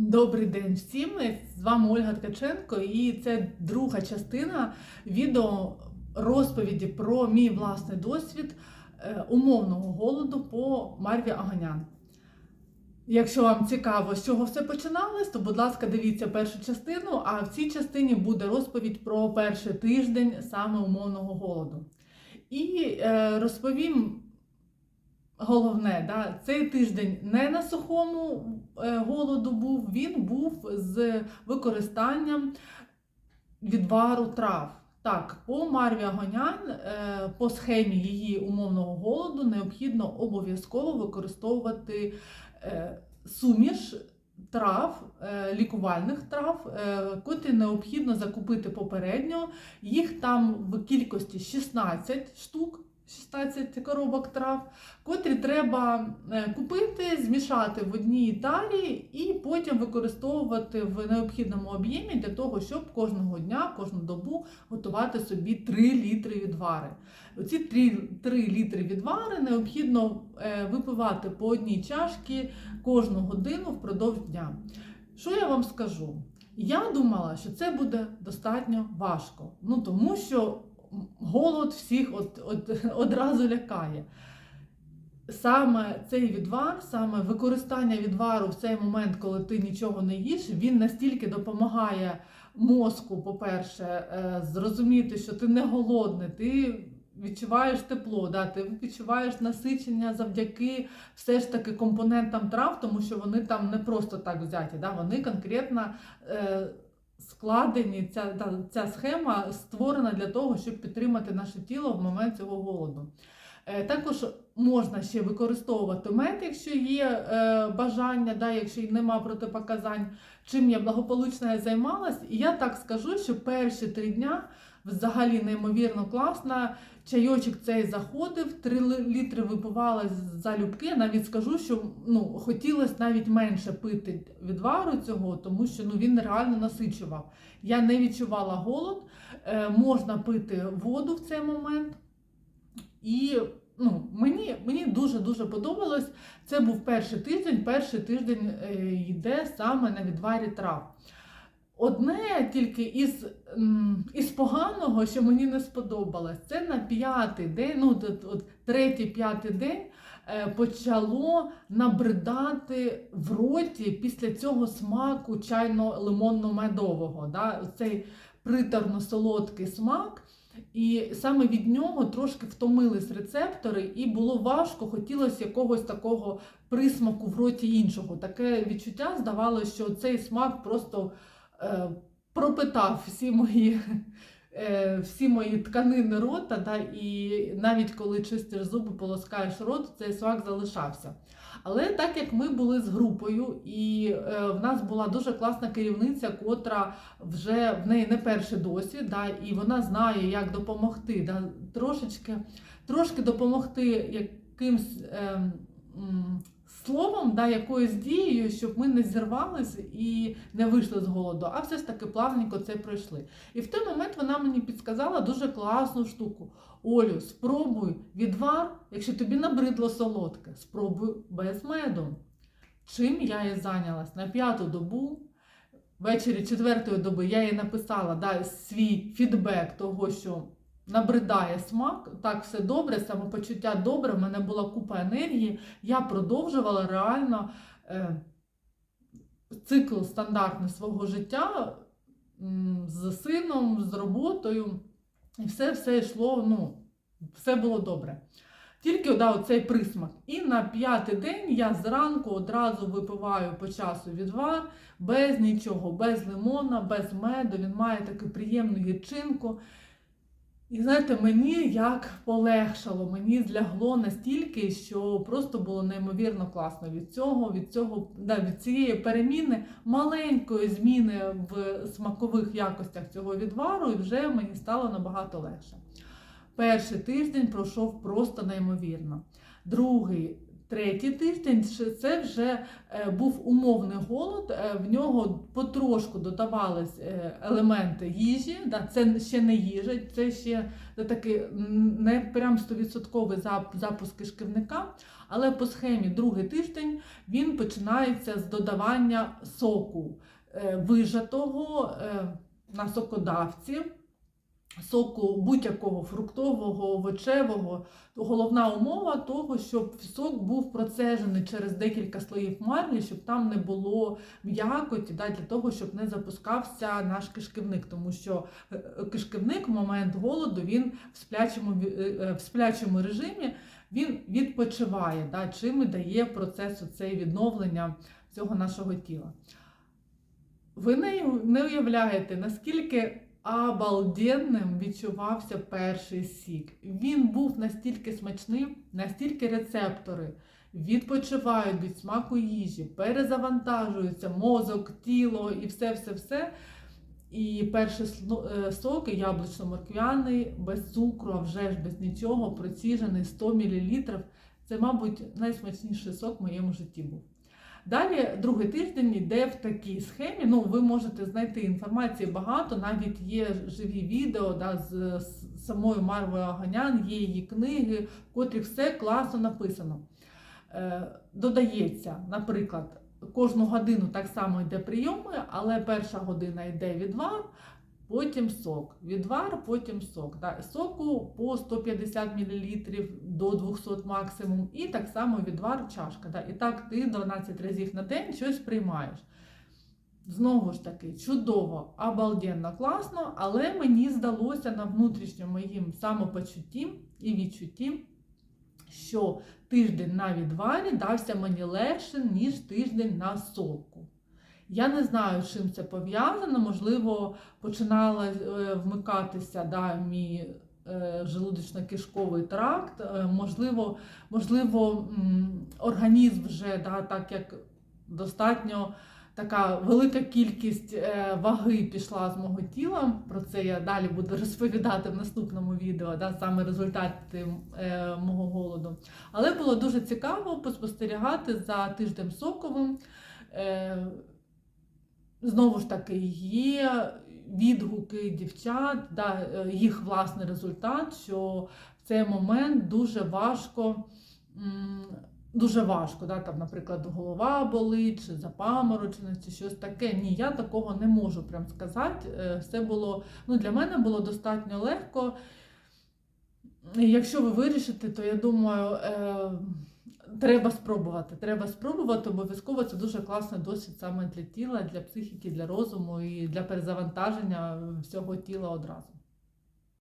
Добрий день всім! З вами Ольга Ткаченко, і це друга частина відео розповіді про мій власний досвід е, умовного голоду по Марві Аганян. Якщо вам цікаво, з чого все починалось, то, будь ласка, дивіться першу частину, а в цій частині буде розповідь про перший тиждень саме умовного голоду. І е, розповім головне, да, цей тиждень не на сухому е, голоду був, він був з використанням відвару трав. Так, по Марві Агонян, е, по схемі її умовного голоду необхідно обов'язково використовувати е, суміш трав, лікувальних трав, котрі необхідно закупити попередньо. Їх там в кількості 16 штук. 16 коробок трав, котрі треба е, купити, змішати в одній тарі і потім використовувати в необхідному об'ємі для того, щоб кожного дня, кожну добу готувати собі 3 літри відвари. Оці 3, 3 літри відвари необхідно е, випивати по одній чашці кожну годину впродовж дня. Що я вам скажу? Я думала, що це буде достатньо важко. Ну тому що голод всіх от, от, одразу лякає. Саме цей відвар, саме використання відвару в цей момент, коли ти нічого не їш, він настільки допомагає мозку, по-перше, е, зрозуміти, що ти не голодний, ти відчуваєш тепло, да, ти відчуваєш насичення завдяки все ж таки компонентам трав, тому що вони там не просто так взяті, да, вони конкретно. Е, складені, ця, та, ця схема створена для того, щоб підтримати наше тіло в момент цього голоду. Е, також можна ще використовувати мед, якщо є е, бажання, да, якщо нема протипоказань, чим я благополучно займалась. І я так скажу, що перші три дня взагалі неймовірно класно. Чайочок цей заходив, 3 літри випивала залюбки. Навіть скажу, що ну, хотілося навіть менше пити відвару цього, тому що ну, він реально насичував. Я не відчувала голод, е, можна пити воду в цей момент. І ну, мені мені дуже-дуже подобалось. Це був перший тиждень. Перший тиждень е, йде саме на відварі трав. Одне тільки із із поганого, що мені не сподобалось, це на п'ятий день, ну от, от третій-п'ятий день е, почало набридати в роті після цього смаку чайно-лимонно-медового. Да? Цей приторно-солодкий смак. І саме від нього трошки втомились рецептори, і було важко, хотілося якогось такого присмаку в роті іншого. Таке відчуття здавалося, що цей смак просто пропитав всі мої е, всі мої тканини рота, да, і навіть коли чистиш зуби, полоскаєш рот, цей смак залишався. Але так як ми були з групою, і е, в нас була дуже класна керівниця, котра вже в неї не перший досвід, да, і вона знає, як допомогти, да, трошечки, трошки допомогти якимсь. Е, Словом, да, якоюсь дією, щоб ми не зірвалися і не вийшли з голоду, а все ж таки плавненько це пройшли. І в той момент вона мені підказала дуже класну штуку. Олю, спробуй відвар, якщо тобі набридло солодке, спробуй без меду. Чим я і зайнялась на п'яту добу, ввечері четвертої доби я їй написала да, свій фідбек того, що набридає смак, так все добре, самопочуття добре, в мене була купа енергії. Я продовжувала реально е, цикл стандартний свого життя з сином, з роботою. І все все йшло, ну, все було добре. Тільки да, оцей присмак. І на п'ятий день я зранку одразу випиваю по часу відвар, без нічого, без лимона, без меду. Він має таку приємну гірчинку. І знаєте, мені як полегшало, мені злягло настільки, що просто було неймовірно класно від цього, від цього, да, від цієї переміни, маленької зміни в смакових якостях цього відвару, і вже мені стало набагато легше. Перший тиждень пройшов просто неймовірно. Другий третій тиждень це вже е, був умовний голод. е, В нього потрошку додавались е, елементи їжі. Це ще не їжа, це ще такий не прям 100% запуск кишківника. Але по схемі другий тиждень він починається з додавання соку вижатого на сокодавці, соку будь-якого фруктового, овочевого. Головна умова того, щоб сок був процежений через декілька слоїв марлі, щоб там не було м'якоті, да, для того, щоб не запускався наш кишківник, тому що е, е, кишківник в момент голоду він в сплячому, е, в сплячому режимі він відпочиває, да, чим і дає процес цей відновлення всього нашого тіла. Ви не уявляєте, наскільки обалденним відчувався перший сік. Він був настільки смачним, настільки рецептори відпочивають від смаку їжі, перезавантажуються мозок, тіло і все-все-все. І сло- е, яблучно-морквяний, без цукру, а вже ж без нічого, проціжений 100 мл. Це, мабуть, найсмачніший сок в моєму житті був. Далі другий тиждень йде в такій схемі. Ну, ви можете знайти інформації багато, навіть є живі відео да, з, самою Марвою Аганян, є її книги, в котрі все класно написано. Е, додається, наприклад, кожну годину так само йде прийоми, але перша година йде відвар, потім сок. Відвар, потім сок. Да. Соку по 150 мл до 200 максимум, і так само відвар чашка. Да. І так ти 12 разів на день щось приймаєш. Знову ж таки, чудово, обалденно, класно, але мені здалося на внутрішньому моїм самопочутті і відчутті, що тиждень на відварі дався мені легше, ніж тиждень на соку. Я не знаю, чим це пов'язано. Можливо, починала е, вмикатися да, мій е, желудочно-кишковий тракт. Е, Можливо, можливо, організм вже да, так як достатньо така велика кількість ваги пішла з мого тіла. Про це я далі буду розповідати в наступному відео, да, саме результати мого голоду. Але було дуже цікаво поспостерігати за тиждем соковим. Знову ж таки, є відгуки дівчат, да, е, їх власний результат, що в цей момент дуже важко, дуже важко, да, там, наприклад, голова болить, чи запамороченість, чи щось таке. Ні, я такого не можу прям сказати. Е, Все було, ну, для мене було достатньо легко. Якщо ви вирішите, то я думаю, е, треба спробувати. Треба спробувати. Обов'язково це дуже класний досвід саме для тіла, для психіки, для розуму і для перезавантаження всього тіла одразу.